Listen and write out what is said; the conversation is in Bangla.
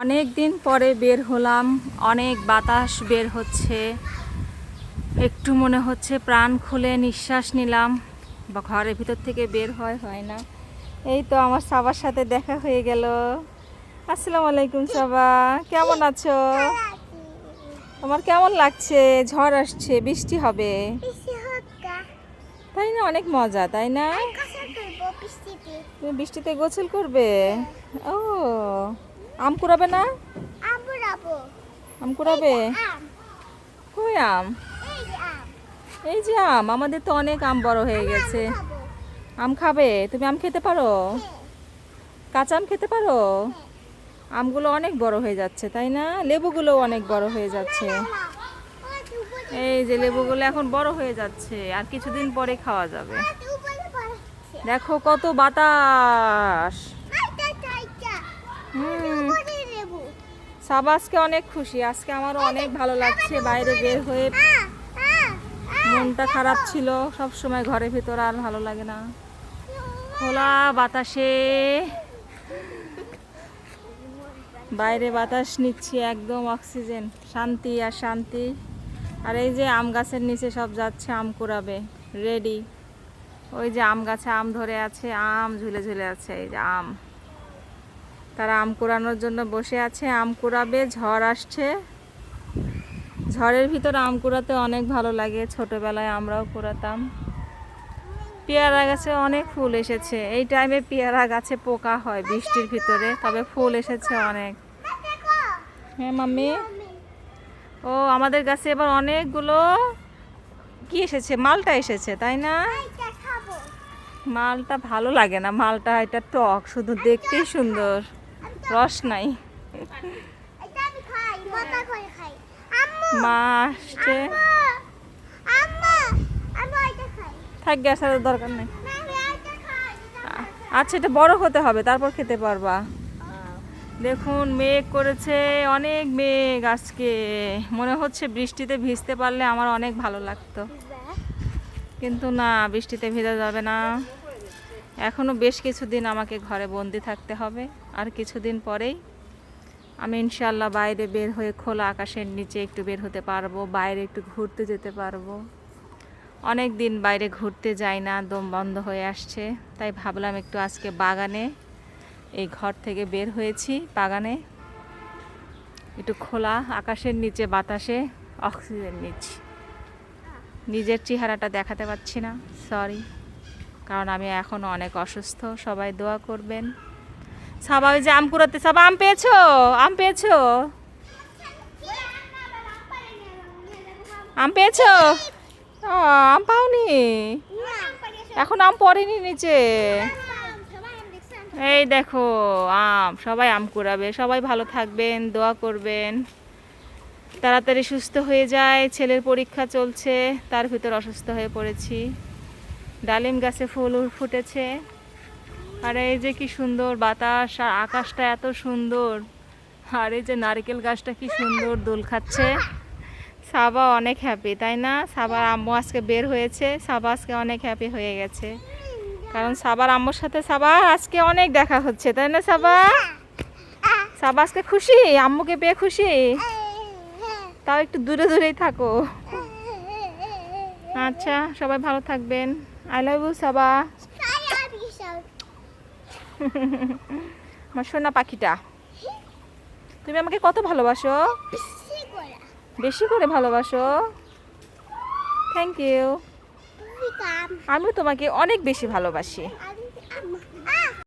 অনেক দিন পরে বের হলাম অনেক বাতাস বের হচ্ছে। একটু মনে হচ্ছে প্রাণ খুলে নিঃশ্বাস নিলাম বা ঘরের ভিতর থেকে বের হয় হয় না। এই তো আমার সাবার সাথে দেখা হয়ে গেল। আসসালামু আলাইকুম সাবা কেমন আছো? তোমার কেমন লাগছে? ঝড় আসছে বৃষ্টি হবে। তাই না? অনেক মজা তাই না? তুমি বৃষ্টিতে গোসল করবে? ও। আম কুড়াবে না? আম কুড়াবে। কই আম? এই যে আম। আমাদের তো অনেক আম বড় হয়ে গেছে। আম খাবে? তুমি আম খেতে পারো? কাঁচা আম খেতে পারো? আমগুলো অনেক বড় হয়ে যাচ্ছে তাই না? লেবুগুলো অনেক বড় হয়ে যাচ্ছে। এই যে লেবুগুলো এখন বড় হয়ে যাচ্ছে আর কিছুদিন পরে খাওয়া যাবে। দেখো কত বাতাস! সাবা আজকে অনেক খুশি। আজকে আমারও অনেক ভালো লাগছে বাইরে বের হয়ে। মনটা খারাপ ছিল, সব সময় ঘরের ভিতর আর ভালো লাগে না। খোলা বাতাসে। বাইরে বাতাস নিচ্ছি, একদম অক্সিজেন, শান্তি আর শান্তি। আর এই যে আম গাছের নিচে সব যাচ্ছে, আম কুড়াবে রেডি ওই যে আম গাছে আম ধরে আছে, আম ঝুলে ঝুলে আছে, এই যে আম। তারা আম কুড়ানোর জন্য বসে আছে। আম কুড়াবে ঝড় আসছে। ঝড়ের ভিতর আম কুড়াতে অনেক ভালো লাগে। ছোটোবেলায় আমরাও কুড়াতাম। পেয়ারা গাছে অনেক ফুল এসেছে। এই টাইমে পেয়ারা গাছে পোকা হয় বৃষ্টির ভিতরে তবে ফুল এসেছে অনেক। হ্যাঁ মাম্মি? ও আমাদের গাছে এবার অনেকগুলো কি এসেছে? মালটা এসেছে তাই না? মালটা ভালো লাগে না। মালটা এটা টক শুধু দেখতেই সুন্দর। রস নাই। মা আসছে। থাক, গ্যাস দরকার নেই। আচ্ছা এটা বড় হতে হবে, তারপর খেতে পারবা। দেখুন, মেঘ করেছে, অনেক মেঘ আজকে। মনে হচ্ছে বৃষ্টিতে ভিজতে পারলে আমার অনেক ভালো লাগতো। কিন্তু না, বৃষ্টিতে ভেজা যাবে না। এখনও বেশ কিছুদিন আমাকে ঘরে বন্দি থাকতে হবে। আর কিছুদিন পরেই আমি ইনশাল্লাহ বাইরে বের হয়ে খোলা আকাশের নিচে একটু বের হতে পারব, বাইরে একটু ঘুরতে যেতে পারব। অনেক দিন বাইরে ঘুরতে যাই না, দম বন্ধ হয়ে আসছে। তাই ভাবলাম একটু আজকে বাগানে, এই ঘর থেকে বের হয়েছি বাগানে। একটু খোলা আকাশের নিচে, বাতাসে অক্সিজেন নিচ্ছি। নিজের চেহারাটা দেখাতে পাচ্ছি না সরি কারণ আমি এখন অনেক অসুস্থ, সবাই দোয়া করবেন। সাবা, ওই যে আম কুড়াতে, সাবা, আম পেয়েছ? আম পেয়েছ? আম পেয়েছ? আম পাওনি? এখন আম পড়েনি নিচে। এই দেখো, আম, সবাই আম কুড়াবে, সবাই ভালো থাকবেন, দোয়া করবেন। তাড়াতাড়ি সুস্থ হয়ে যায়, ছেলের পরীক্ষা চলছে, তার ভিতর অসুস্থ হয়ে পড়েছি। ডালিম গাছে ফুল ফুটেছে। আর এই যে কি সুন্দর বাতাস, আর আকাশটা এত সুন্দর। আর এই যে নারকেল গাছটা কি সুন্দর দোল খাচ্ছে। সাবা অনেক হ্যাপি তাই না? সাবার আম্মু আজকে বের হয়েছে, সাবা আজকে অনেক হ্যাপি হয়ে গেছে। কারণ সাবার আম্মুর সাথে সাবা আজকে অনেক দেখা হচ্ছে, তাই না সাবা? সাবা আজকে খুশি? আম্মুকে পেয়ে খুশি? তাও একটু দূরে দূরেই থাকো। আচ্ছা সবাই ভালো থাকবেন। আই লাভ ইউ সাবা আমার সোনা পাখিটা। তুমি আমাকে কত ভালোবাসো? বেশি করে। ভালোবাসো। থ্যাংক ইউ আমিও তোমাকে অনেক বেশি ভালোবাসি। আমি